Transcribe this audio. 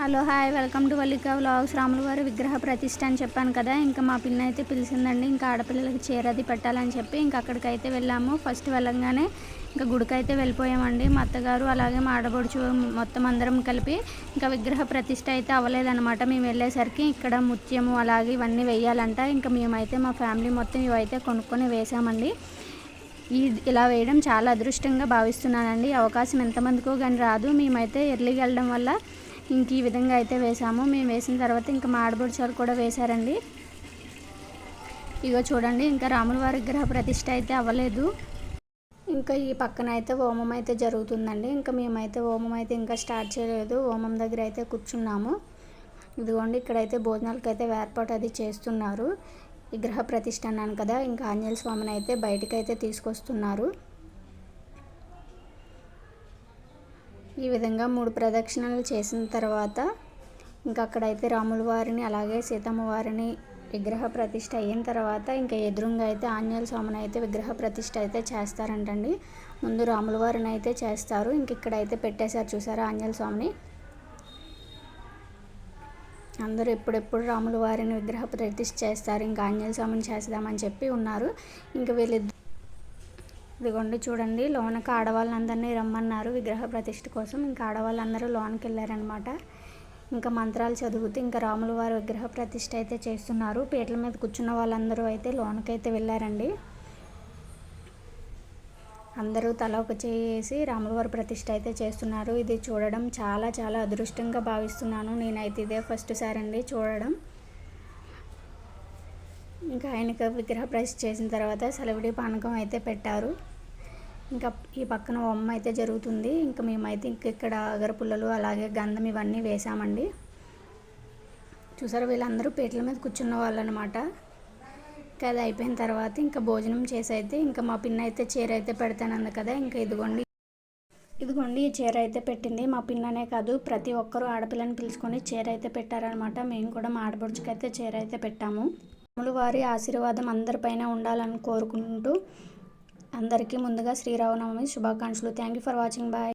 Hello hi. Welcome to Vallika vlogs. రాముల వారి విగ్రహ ప్రతిష్ట అని చెప్పాను కదా. ఇంకా మా పిన్న అయితే పిలిచిందండి ఇంకా ఆడపిల్లలకి చీర అది పెట్టాలని చెప్పి ఇంకా అక్కడికైతే వెళ్ళాము. ఫస్ట్ వెళ్ళంగానే ఇంకా గుడికైతే వెళ్ళిపోయామండి. మా అత్తగారు అలాగే మా ఆడబడుచు మొత్తం అందరం కలిపి ఇంకా విగ్రహ ప్రతిష్ట అయితే అవ్వలేదన్నమాట. మేము వెళ్ళేసరికి ఇక్కడ ముత్యము అలాగే ఇవన్నీ వేయాలంట. ఇంకా మేమైతే మా ఫ్యామిలీ మొత్తం ఇవైతే కొనుక్కొని వేసామండి. ఈ ఇలా వేయడం చాలా అదృష్టంగా భావిస్తున్నానండి. అవకాశం ఎంతమందికో కానీ రాదు. మేమైతే ఎర్లీగా వెళ్ళడం వల్ల ఇంక ఈ విధంగా అయితే వేసాము. మేము వేసిన తర్వాత ఇంకా మాడబొడిచాలు కూడా వేశారండి. ఇగో చూడండి ఇంకా రాముల వారి విగ్రహ ప్రతిష్ట అయితే అవ్వలేదు. ఇంకా ఈ పక్కన అయితే హోమం అయితే జరుగుతుందండి. ఇంకా మేమైతే హోమం అయితే ఇంకా స్టార్ట్ చేయలేదు. హోమం దగ్గర అయితే కూర్చున్నాము. ఇదిగోండి ఇక్కడైతే భోజనాలకు అయితే ఏర్పాటు అది చేస్తున్నారు. విగ్రహ ప్రతిష్ట అన్నాను కదా ఇంకా ఆంజనేయ స్వామిని అయితే బయటకైతే తీసుకొస్తున్నారు. ఈ విధంగా మూడు ప్రదక్షిణలు చేసిన తర్వాత ఇంకా అక్కడైతే రాముల వారిని అలాగే సీతమ్మ వారిని విగ్రహ ప్రతిష్ట అయిన తర్వాత ఇంకా ఎదురుగా అయితే ఆంజనేయ స్వామిని అయితే విగ్రహ ప్రతిష్ట అయితే చేస్తారంటండి. ముందు రాముల వారిని అయితే చేస్తారు. ఇంక ఇక్కడైతే పెట్టేశారు చూసారా ఆంజనేయ స్వామిని? అందరూ ఎప్పుడెప్పుడు రాముల వారిని విగ్రహ ప్రతిష్ఠ చేస్తారు. ఇంకా ఆంజనేయ స్వామిని చేద్దామని చెప్పి ఉన్నారు. ఇంకా వీళ్ళిద్దరు ఇదిగోండి చూడండి లోనకి ఆడవాళ్ళందరినీ రమ్మన్నారు విగ్రహ ప్రతిష్ఠ కోసం. ఇంకా ఆడవాళ్ళందరూ లోనికి వెళ్ళారనమాట ఇంకా మంత్రాలు చదువుతూ ఇంకా రాముల వారి విగ్రహ ప్రతిష్ఠ అయితే చేస్తున్నారు. పీటల మీద కూర్చున్న వాళ్ళందరూ అయితే లోనకైతే వెళ్ళారండి. అందరూ తల ఒక చేసి రాములవారి ప్రతిష్ట అయితే చేస్తున్నారు. ఇది చూడడం చాలా చాలా అదృష్టంగా భావిస్తున్నాను. నేనైతే ఇదే ఫస్ట్ సారి అండి చూడడం. ఇంకా ఆయనకు విగ్రహ ప్రతిష్ఠ చేసిన తర్వాత సెలవిడి పానకం అయితే పెట్టారు. ఇంకా ఈ పక్కన బొమ్మ అయితే జరుగుతుంది. ఇంకా మేమైతే ఇంక ఇక్కడ అగరపుల్లలు అలాగే గంధం ఇవన్నీ వేసామండి. చూసారు వీళ్ళందరూ పీటల మీద కూర్చున్న వాళ్ళు అనమాట ఇంకా అది అయిపోయిన తర్వాత ఇంకా భోజనం చేసి అయితే ఇంకా మా పిన్న అయితే చీర అయితే పెడతానంది కదా ఇంకా ఇదిగోండి. ఇదిగోండి ఈ చీర అయితే పెట్టింది. మా పిన్ననే కాదు ప్రతి ఒక్కరూ ఆడపిల్లని పిలుచుకొని చీర అయితే పెట్టారనమాట. మేము కూడా మా ఆడపడుచుకి అయితే చీర అయితే పెట్టాము. అమ్ములు వారి ఆశీర్వాదం అందరిపైన ఉండాలని కోరుకుంటూ అందరికీ ముందుగా శ్రీరామనవమి శుభాకాంక్షలు. Thank you for watching bye